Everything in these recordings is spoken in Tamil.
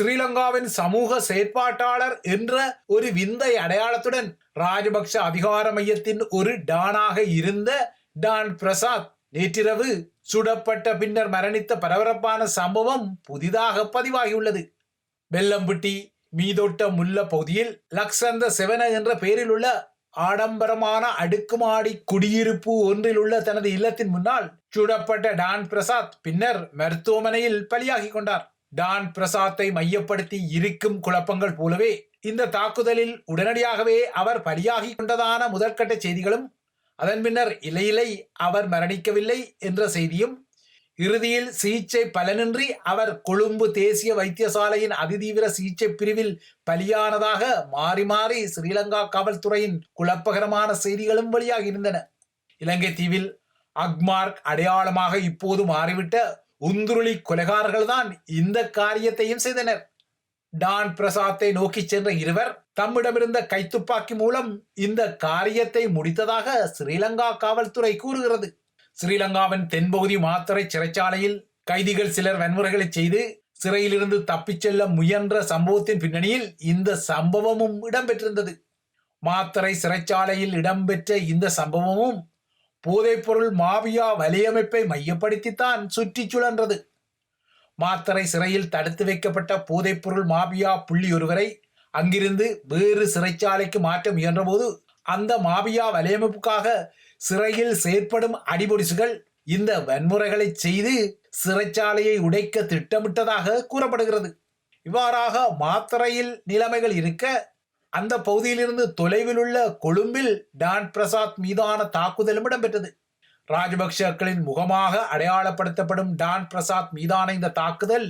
ஸ்ரீலங்காவின் சமூக செயற்பாட்டாளர் என்ற ஒரு விந்தை அடையாளத்துடன் ராஜபக்ஷ அதிகார மையத்தின் ஒரு டானாக இருந்த டான் பிரசாத் நேற்றிரவு சுடப்பட்ட பின்னர் மரணித்த பரபரப்பான சம்பவம் புதிதாக பதிவாகியுள்ளது. வெள்ளம்பட்டி மீதொட்ட முல்ல பகுதியில் லக்ஷந்த செவன என்ற பெயரில் உள்ள ஆடம்பரமான அடுக்குமாடி குடியிருப்பு ஒன்றில் உள்ள தனது இல்லத்தின் முன்னால் சுடப்பட்ட டான் பிரசாத் பின்னர் மருத்துவமனையில் பலியாகி கொண்டார். டான் பிரசாத்தை மையப்படுத்தி இருக்கும் குழப்பங்கள் போலவே இந்த தாக்குதலில் உடனடியாகவே அவர் பலியாகி கொண்டதான முதற்கட்ட செய்திகளும் அதன் பின்னர் இலையிலை அவர் மரணிக்கவில்லை என்ற செய்தியும் இறுதியில் சிகிச்சை பலனின்றி அவர் கொழும்பு தேசிய வைத்தியசாலையின் அதிதீவிர சிகிச்சை பிரிவில் பலியானதாக மாறி மாறி ஸ்ரீலங்கா காவல்துறையின் குழப்பகரமான செய்திகளும் வெளியாகி இருந்தன. இலங்கை தீவில் அக்மார்க் அடையாளமாக இப்போது மாறிவிட்ட உந்துருளி கொலைகாரர்கள்தான் இந்த காரியத்தையும் செய்தனர். டான் பிரசாத்தை நோக்கி சென்ற இருவர் தம்மிடமிருந்த கைத்துப்பாக்கி மூலம் இந்த காரியத்தை முடித்ததாக ஸ்ரீலங்கா காவல்துறை கூறுகிறது. ஸ்ரீலங்காவின் தென்பகுதி மாத்தறை சிறைச்சாலையில் கைதிகள் சிலர் வன்முறைகளை செய்து சிறையிலிருந்து தப்பிச் செல்ல முயன்ற சம்பவத்தின் பின்னணியில் இந்த சம்பவமும் இடம்பெற்றிருந்தது. மாத்தறை சிறைச்சாலையில் இடம்பெற்ற இந்த சம்பவமும் போதைப்பொருள் மாவியா வலையமைப்பை மையப்படுத்தித்தான் சுற்றிச் சுழன்றது. மாத்தரை சிறையில் தடுத்து வைக்கப்பட்ட போதைப்பொருள் மாபியா புள்ளி ஒருவரை அங்கிருந்து வேறு சிறைச்சாலைக்கு மாற்ற முயன்றபோது அந்த மாபியா வலையமைப்புக்காக சிறையில் செயற்படும் அடிபொடிசுகள் இந்த வன்முறைகளை செய்து சிறைச்சாலையை உடைக்க திட்டமிட்டதாக கூறப்படுகிறது. இவ்வாறாக மாத்திரையில் நிலைமைகள் இருக்க அந்த பகுதியிலிருந்து தொலைவில் உள்ள கொழும்பில் டான் பிரசாத் மீதான தாக்குதலும் இடம்பெற்றது. ராஜபக்சக்களின் முகமாக அடையாளப்படுத்தப்படும் டான் பிரசாத் மீதான இந்த தாக்குதல்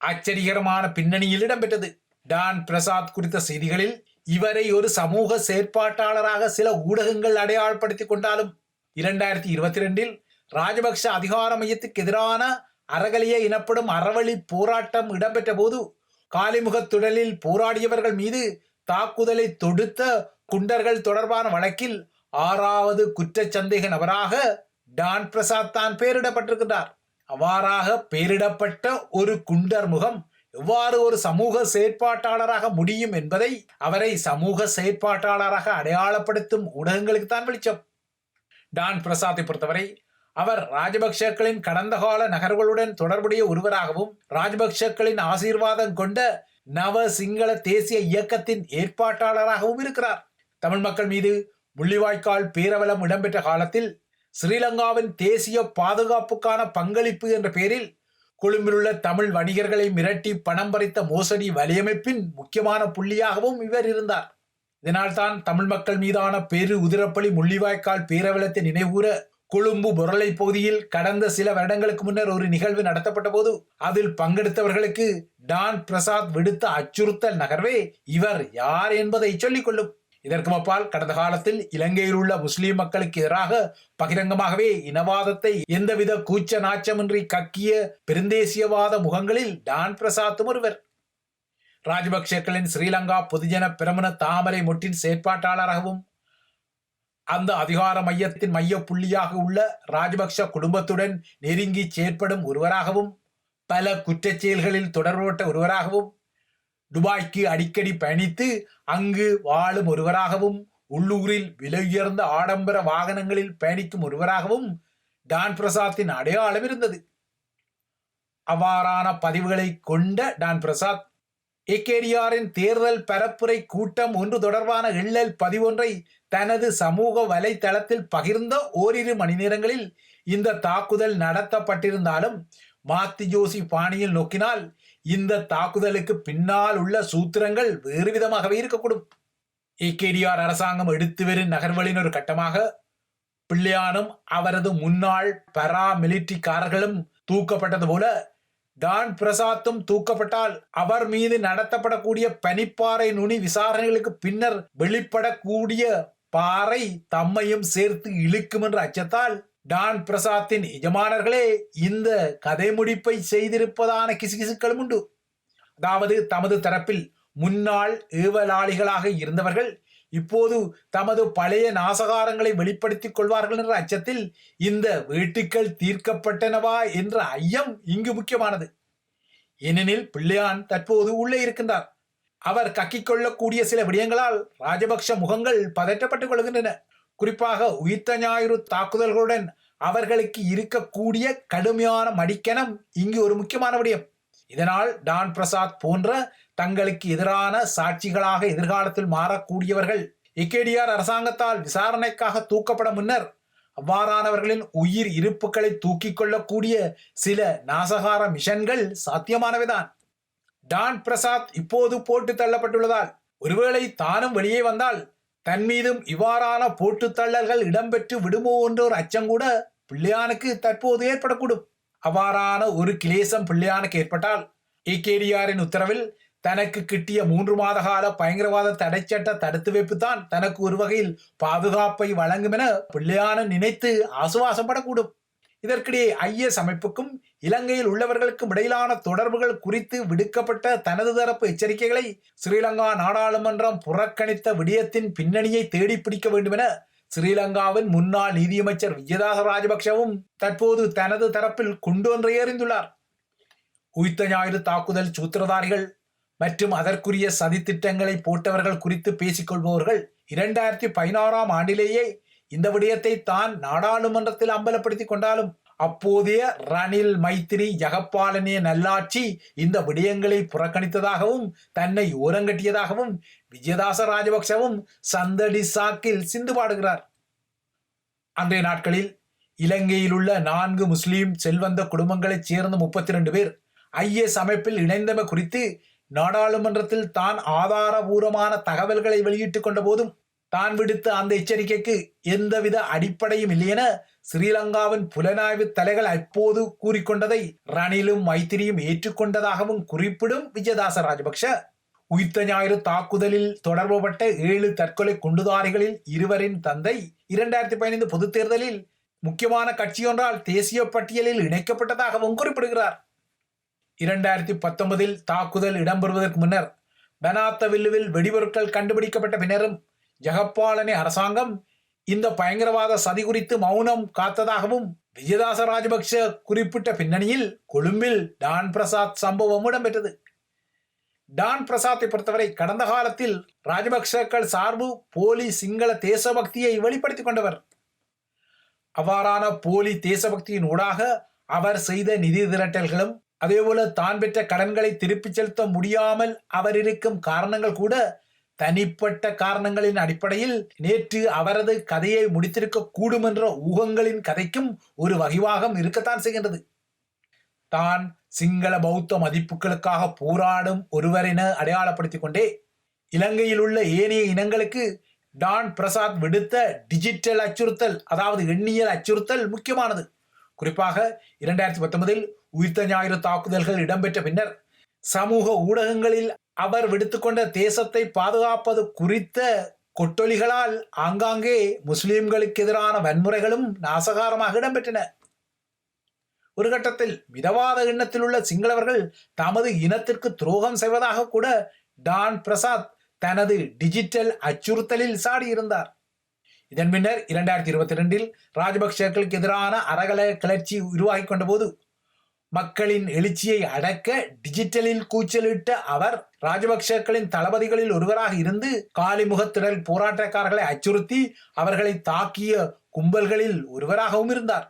ஆச்சரியகரமான பின்னணியில் இடம்பெற்றது. டான் பிரசாத் குறித்த செய்திகளில் இவரை ஒரு சமூக செயற்பாட்டாளராக சில ஊடகங்கள் அடையாளப்படுத்திக் கொண்டாலும் இரண்டாயிரத்தி இருபத்தி ரெண்டில் ராஜபக்ஷ அதிகார மையத்துக்கு எதிரான அறகலிய எனப்படும் அறவழி போராட்டம் இடம்பெற்ற போது காலிமுகத்துடலில் போராடியவர்கள் மீது தாக்குதலை தொடுத்த குண்டர்கள் தொடர்பான வழக்கில் ஆறாவது குற்றச்சந்தேக நபராக டான் பிரசாத் தான் பெயரிடப்பட்டிருக்கிறார் அவ்வாறாக பெயரிடப்பட்ட ஒரு குண்டர் முகம் எவ்வாறு ஒரு சமூக செயற்பாட்டாளராக முடியும் என்பதை அவரை சமூக செயற்பாட்டாளராக அடையாளப்படுத்தும் ஊடகங்களுக்கு தான் வெளிச்சம். டான் பிரசாத்தை பொறுத்தவரை அவர் ராஜபக்சக்களின் கடந்த கால நகர்களுடன் தொடர்புடைய ஒருவராகவும் ராஜபக்சக்களின் ஆசீர்வாதம் கொண்ட நவ சிங்கள தேசிய இயக்கத்தின் ஏற்பாட்டாளராகவும் இருக்கிறார். தமிழ் மக்கள் மீது முள்ளிவாய்க்கால் பேரவலம் இடம்பெற்ற காலத்தில் ஸ்ரீலங்காவின் தேசிய பாதுகாப்புக்கான பங்களிப்பு என்ற பெயரில் கொழும்பில் உள்ள தமிழ் வணிகர்களை மிரட்டி பணம் பறித்த மோசடி வலையமைப்பின் முக்கியமான புள்ளியாகவும் இவர் இருந்தார். இதனால்தான் தமிழ் மக்கள் மீதான பெரு உதிரப்பள்ளி முள்ளிவாய்க்கால் பேரவலத்தை நினைவூர கொழும்பு பொருளை பகுதியில் கடந்த சில வருடங்களுக்கு முன்னர் ஒரு நிகழ்வு நடத்தப்பட்ட போது அதில் பங்கெடுத்தவர்களுக்கு டான் பிரசாத் விடுத்த அச்சுறுத்தல் நகர்வே இவர் யார் என்பதை சொல்லிக் கொள்ளும். இதற்கு அப்பால் கடந்த காலத்தில் இலங்கையில் உள்ள முஸ்லிம் மக்களுக்கு எதிராக பகிரங்கமாகவே இனவாதத்தை எந்தவித கூச்ச நாச்சமின்றி கக்கிய பெருந்தேசியவாத முகங்களில் டான் பிரசாத்தும் ஒருவர். ராஜபக்சேக்களின் ஸ்ரீலங்கா பொதுஜன பிரமண தாமரை முட்டின் செயற்பாட்டாளராகவும் அந்த அதிகார மையத்தின் மைய புள்ளியாக உள்ள ராஜபக்ஷ குடும்பத்துடன் நெருங்கி செயற்படும் ஒருவராகவும் பல குற்றச் செயல்களில் தொடர்புபட்ட ஒருவராகவும் துபாய்க்கு அடிக்கடி பயணித்து அங்கு வாழும் ஒருவராகவும் உள்ளூரில் விலையுயர்ந்த ஆடம்பர வாகனங்களில் பயணிக்கும் ஒருவராகவும் டான் பிரசாத்தின் அடையாளம் இருந்தது. அவ்வாறான பதிவுகளை கொண்ட டான் பிரசாத் ஏகேடிஆரின் தேர்தல் பரப்புரை கூட்டம் ஒன்று தொடர்பான எள்ளல் பதிவொன்றை தனது சமூக வலைத்தளத்தில் பகிர்ந்த ஓரிரு மணி நேரங்களில் இந்த தாக்குதல் நடத்தப்பட்டிருந்தாலும் மாத்தி ஜோசி பாணியில் நோக்கினால் இந்த தாக்குதலுக்கு பின்னால் உள்ள சூத்திரங்கள் வேறு விதமாகவே இருக்கக்கூடும். ஏகேடிஆர் அரசாங்கம் எடுத்து வரும் நகர்வலின் ஒரு கட்டமாக பிள்ளையானும் அவரது முன்னாள் பரா மிலிட்டரிக்காரர்களும் தூக்கப்பட்டது போல டான் பிரசாத்தும் தூக்கப்பட்டால் அவர் மீது நடத்தப்படக்கூடிய பனிப்பாறை நுனி விசாரணைகளுக்கு பின்னர் வெளிப்படக்கூடிய பாறை தம்மையும் சேர்த்து இழுக்கும் என்ற அச்சத்தால் டான் பிரசாத்தின் எஜமானர்களே இந்த கதை முடிப்பை செய்திருப்பதான கிசுகிசுக்களும் உண்டு. அதாவது தமது தரப்பில் முன்னாள் ஏவலாளிகளாக இருந்தவர்கள் இப்போது தமது பழைய நாசகாரங்களை வெளிப்படுத்திக் கொள்வார்கள் என்ற அச்சத்தில் இந்த வேட்டுக்கள் தீர்க்கப்பட்டனவா என்ற ஐயம் இங்கு முக்கியமானது. ஏனெனில் பிள்ளையான் தற்போது உள்ளே இருக்கின்றார். அவர் கக்கிக் கொள்ளக்கூடிய சில விடயங்களால் ராஜபக்ஷ முகங்கள் பதற்றப்பட்டுக் கொள்கின்றன. குறிப்பாக உயிர்த்த ஞாயிறு தாக்குதல்களுடன் அவர்களுக்கு இருக்கக்கூடிய கடுமையான மடிக்கணம் இங்கு ஒரு முக்கியமான விடயம். இதனால் டான் பிரசாத் போன்ற தங்களுக்கு எதிரான சாட்சிகளாக எதிர்காலத்தில் மாறக்கூடியவர்கள் இக்கேடிஆர் அரசாங்கத்தால் விசாரணைக்காக தூக்கப்பட முன்னர் அவ்வாறானவர்களின் உயிர் இருப்புகளை தூக்கிக் கொள்ளக்கூடிய சில நாசகார மிஷன்கள் சாத்தியமானவைதான். டான் பிரசாத் இப்போது போட்டு தள்ளப்பட்டுள்ளதால் ஒருவேளை தானும் வெளியே வந்தால் தன் மீதும் இவ்வாறான போட்டு தள்ளல்கள் இடம்பெற்று விடுமோ என்ற ஒரு அச்சம் கூட பிள்ளையானுக்கு தற்போது ஏற்படக்கூடும். அவ்வாறான ஒரு கிளேசம் பிள்ளையானுக்கு ஏற்பட்டால் ஏகேடிஆரின் உத்தரவில் தனக்கு கிட்டிய மூன்று மாத கால பயங்கரவாத தடைச்சட்ட தடுத்து வைப்பு தான் தனக்கு ஒரு வகையில் பாதுகாப்பை வழங்கும் என பிள்ளையான நினைத்து ஆசுவாசப்படக்கூடும். இதற்கிடையே ஐஎஸ் அமைப்புக்கும் இலங்கையில் உள்ளவர்களுக்கும் இடையிலான தொடர்புகள் குறித்து விடுக்கப்பட்ட தனது தரப்பு எச்சரிக்கைகளை ஸ்ரீலங்கா நாடாளுமன்றம் புறக்கணித்த விடயத்தின் பின்னணியை தேடி பிடிக்க வேண்டும் என ஸ்ரீலங்காவின் முன்னாள் நீதியமைச்சர் விஜயதாச ராஜபக்சவும் தற்போது தனது தரப்பில் கொண்டு ஒன்றை எறிந்துள்ளார் உயிர்த்த ஞாயிறு தாக்குதல் சூத்திரதாரிகள் மற்றும் அதற்குரிய சதித்திட்டங்களை போட்டவர்கள் குறித்து பேசிக்கொள்பவர்கள் இரண்டாயிரத்தி பதினாறாம் ஆண்டிலேயே இந்த விடயத்தை தான் நாடாளுமன்றத்தில் அம்பலப்படுத்திக் கொண்டாலும் அப்போதைய ரணில் மைத்திரி ஜகப்பாலனிய நல்லாட்சி இந்த விடயங்களை புறக்கணித்ததாகவும் தன்னை ஓரங்கட்டியதாகவும் விஜயதாச ராஜபக்சவும் சந்தடி சாக்கில் சிந்து பாடுகிறார். அன்றைய நாட்களில் இலங்கையில் உள்ள நான்கு முஸ்லீம் செல்வந்த குடும்பங்களைச் சேர்ந்த முப்பத்தி ரெண்டு பேர் ஐஎஸ் அமைப்பில் இணைந்தமை குறித்து நாடாளுமன்றத்தில் தான் ஆதாரபூர்வமான தகவல்களை வெளியிட்டுக் கொண்ட போதும் தான் விடுத்த அந்த எச்சரிக்கைக்கு எந்தவித அடிப்படையும் இல்லையென ஸ்ரீலங்காவின் புலனாய்வு தலைகள் அப்போது கூறிக்கொண்டதை ரணிலும் மைத்திரியும் ஏற்றுக்கொண்டதாகவும் குறிப்பிடும் விஜயதாச ராஜபக்ஷ. உயிர்த்த ஞாயிறு தாக்குதலில் தொடர்புபட்ட ஏழு தற்கொலை குண்டுதாரிகளில் இருவரின் தந்தை இரண்டாயிரத்தி பதினைந்து பொதுத் தேர்தலில் முக்கியமான கட்சியொன்றால் தேசிய பட்டியலில் இணைக்கப்பட்டதாகவும் குறிப்பிடுகிறார். இரண்டாயிரத்தி பத்தொன்பதில் தாக்குதல் இடம்பெறுவதற்கு முன்னர் பெனாத்தவில்லுவில் வெடிபொருட்கள் கண்டுபிடிக்கப்பட்ட பின்னரும் ஜெகப்பாலனி அரசாங்கம் இந்த பயங்கரவாத சதி குறித்து மௌனம் காத்ததாகவும் விஜயதாச ராஜபக்ஷ குறிப்பிட்ட பின்னணியில் கொழும்பில் டான் பிரசாத் சம்பவம் இடம்பெற்றது. டான் பிரசாத்தை பொறுத்தவரை கடந்த காலத்தில் ராஜபக்சக்கள் சார்பு போலி சிங்கள தேசபக்தியை வெளிப்படுத்திக் கொண்டவர். அவ்வாறான போலி தேசபக்தியின் ஊடாக அவர் செய்த நிதி திரட்டல்களும் அதேபோல தான் பெற்ற கடன்களை திருப்பிச் செலுத்த முடியாமல் அவர் இருக்கும் காரணங்கள் கூட தனிப்பட்ட காரணங்களின் அடிப்படையில் நேற்று அவரது கதையை முடித்திருக்க கூடும் என்ற ஊகங்களின் கதைக்கும் ஒரு வகிவாகம் இருக்கத்தான் செய்கின்றது. தான் சிங்கள பௌத்த மதிப்புகளுக்காக போராடும் ஒருவரென அடையாளப்படுத்திக் கொண்டே இலங்கையில் உள்ள ஏனைய இனங்களுக்கு டான் பிரசாத் விடுத்த டிஜிட்டல் அச்சுறுத்தல் அதாவது எண்ணியல் அச்சுறுத்தல் முக்கியமானது. குறிப்பாக இரண்டாயிரத்தி பத்தொன்பதில் உயிர்த்த ஞாயிறு தாக்குதல்கள் இடம்பெற்ற பின்னர் சமூக ஊடகங்களில் அவர் விடுத்துக்கொண்ட தேசத்தை பாதுகாப்பது குறித்த கொட்டொலிகளால் ஆங்காங்கே முஸ்லிம்களுக்கு எதிரான வன்முறைகளும் நாசகாரமாக இடம்பெற்றன. ஒரு கட்டத்தில் மிதவாத எண்ணத்தில் உள்ள சிங்களவர்கள் தமது இனத்திற்கு துரோகம் செய்வதாக கூட டான் பிரசாத் தனது டிஜிட்டல் அச்சுறுத்தலில் சாடியிருந்தார். இதன் பின்னர் இரண்டாயிரத்தி இருபத்தி ரெண்டில் ராஜபக்சேக்களுக்கு எதிரான அறகல கிளர்ச்சி உருவாகி கொண்ட போது மக்களின் எழுச்சியை அடக்க டிஜிட்டலில் கூச்சலிட்ட அவர் ராஜபக்சேக்களின் தளபதிகளில் ஒருவராக இருந்து காலிமுகத்திடல் போராட்டக்காரர்களை அச்சுறுத்தி அவர்களை தாக்கிய கும்பல்களில் ஒருவராகவும் இருந்தார்.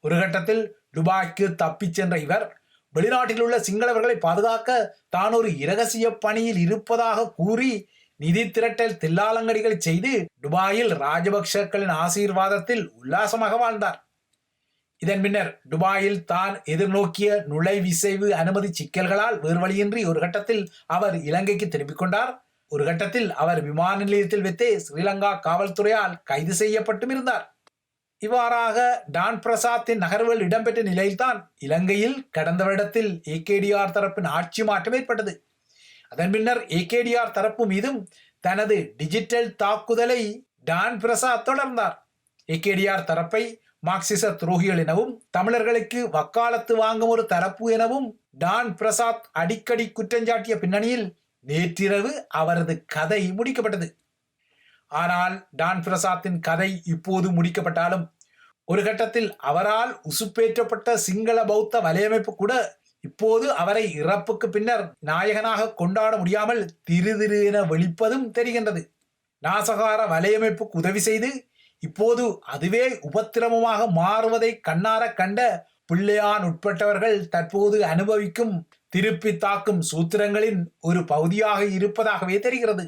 ஒரு கட்டத்தில் துபாய்க்கு தப்பிச் சென்ற இவர் வெளிநாட்டில் உள்ள சிங்களவர்களை பாதுகாக்க தான் ஒரு இரகசிய பணியில் இருப்பதாக கூறி நிதி திரட்டல் தில்லாலங்கடிகளை செய்து துபாயில் ராஜபக்சேக்களின் ஆசீர்வாதத்தில் உல்லாசமாக வாழ்ந்தார். இதன் பின்னர் துபாயில் தான் எதிர்நோக்கிய நுழைவிசைவு அனுமதி சிக்கல்களால் வேறுவழியின்றி ஒரு கட்டத்தில் அவர் இலங்கைக்கு திரும்பிக் கொண்டார். ஒரு கட்டத்தில் அவர் விமான நிலையத்தில் வைத்தே ஸ்ரீலங்கா காவல்துறையால் கைது செய்யப்பட்டும் இருந்தார். இவ்வாறாக டான் பிரசாத்தின் நகர்வுகள் இடம்பெற்ற நிலையில்தான் இலங்கையில் கடந்த வருடத்தில் ஏகேடிஆர் தரப்பின் ஆட்சி மாற்றம் ஏற்பட்டது. அதன் பின்னர் ஏகேடிஆர் தரப்பு மீதும் தனது டிஜிட்டல் தாக்குதலை டான் பிரசாத் தொடர்ந்தார். ஏகேடிஆர் தரப்பை மார்க்சிச துரோகிகள் எனவும் தமிழர்களுக்கு வக்காலத்து வாங்கும் ஒரு தரப்பு எனவும் டான் பிரசாத் அடிக்கடி குற்றஞ்சாட்டிய பின்னணியில் நேற்றிரவு அவரது கதை முடிக்கப்பட்டது. ஆனால் டான் பிரசாத்தின் கதை இப்போது முடிக்கப்பட்டாலும் ஒரு கட்டத்தில் அவரால் உசுப்பேற்றப்பட்ட சிங்கள பௌத்த வலையமைப்பு கூட இப்போது அவரை இறப்புக்கு பின்னர் நாயகனாக கொண்டாட முடியாமல் திரு திரு என வெளிப்பதும் தெரிகின்றது. நாசகார வலையமைப்புக்கு உதவி செய்து இப்போது அதுவே உபத்திரமமாக மாறுவதை கண்ணார கண்ட பிள்ளையான் உட்பட்டவர்கள் தற்போது அனுபவிக்கும் திருப்பி தாக்கும் சூத்திரங்களின் ஒரு பகுதியாக இருப்பதாகவே தெரிகிறது.